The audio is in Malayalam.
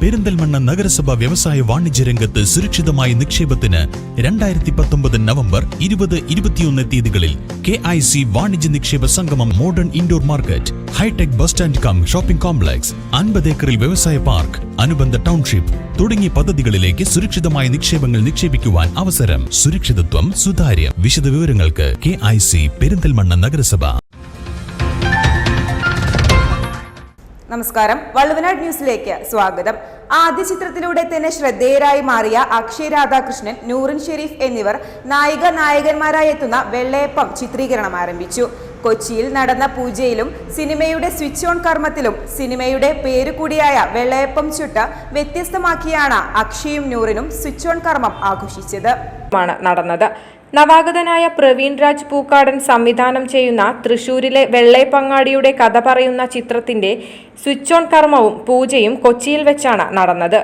പെരിന്തൽമണ്ണ നഗരസഭ വ്യവസായ വാണിജ്യ രംഗത്ത് സുരക്ഷിതമായ നിക്ഷേപത്തിന് രണ്ടായിരത്തി പത്തൊമ്പത് നവംബർ ഇരുപത് ഇരുപത്തിയൊന്ന് തീയതികളിൽ കെ ഐ സി വാണിജ്യ നിക്ഷേപ സംഗമം modern indoor market hi tech bus stand cum shopping complex അൻപത് ഏക്കറിൽ വ്യവസായ പാർക്ക് അനുബന്ധ ടൗൺഷിപ്പ് തുടങ്ങിയ പദ്ധതികളിലേക്ക് സുരക്ഷിതമായ നിക്ഷേപങ്ങൾ നിക്ഷേപിക്കുവാൻ അവസരം സുരക്ഷിതത്വം സുതാര്യം. വിശദവിവരങ്ങൾക്ക് കെ ഐ സി പെരിന്തൽമണ്ണ നഗരസഭ. നമസ്കാരം. വള്ളുവനാട് ന്യൂസിലേക്ക് സ്വാഗതം. ആദ്യ ചിത്രത്തിലൂടെ തന്നെ ശ്രദ്ധേയരായി മാറിയ അക്ഷയ് രാധാകൃഷ്ണൻ നൂറിൻ ഷെരീഫ് എന്നിവർ നായിക നായകന്മാരായി എത്തുന്ന വെള്ളയപ്പം ചിത്രീകരണം ആരംഭിച്ചു. കൊച്ചിയിൽ നടന്ന പൂജയിലും സിനിമയുടെ സ്വിച്ച് ഓൺ കർമ്മത്തിലും സിനിമയുടെ പേര് കൂടിയായ വെള്ളയപ്പം ചുട്ട വ്യത്യസ്തമാക്കിയാണ് അക്ഷയും നൂറിനും സ്വിച്ച് ഓൺ കർമ്മം ആഘോഷിച്ചത്. നടന്നത്. നവാഗതനായ പ്രവീൺ രാജ് പൂക്കാടൻ സംവിധാനം ചെയ്യുന്ന തൃശൂരിലെ വെള്ളയപ്പങ്ങാടിയുടെ കഥ പറയുന്ന ചിത്രത്തിന്റെ സ്വിച്ച് ഓൺ കർമ്മവും പൂജയും കൊച്ചിയിൽ വെച്ചാണ് നടന്നത്.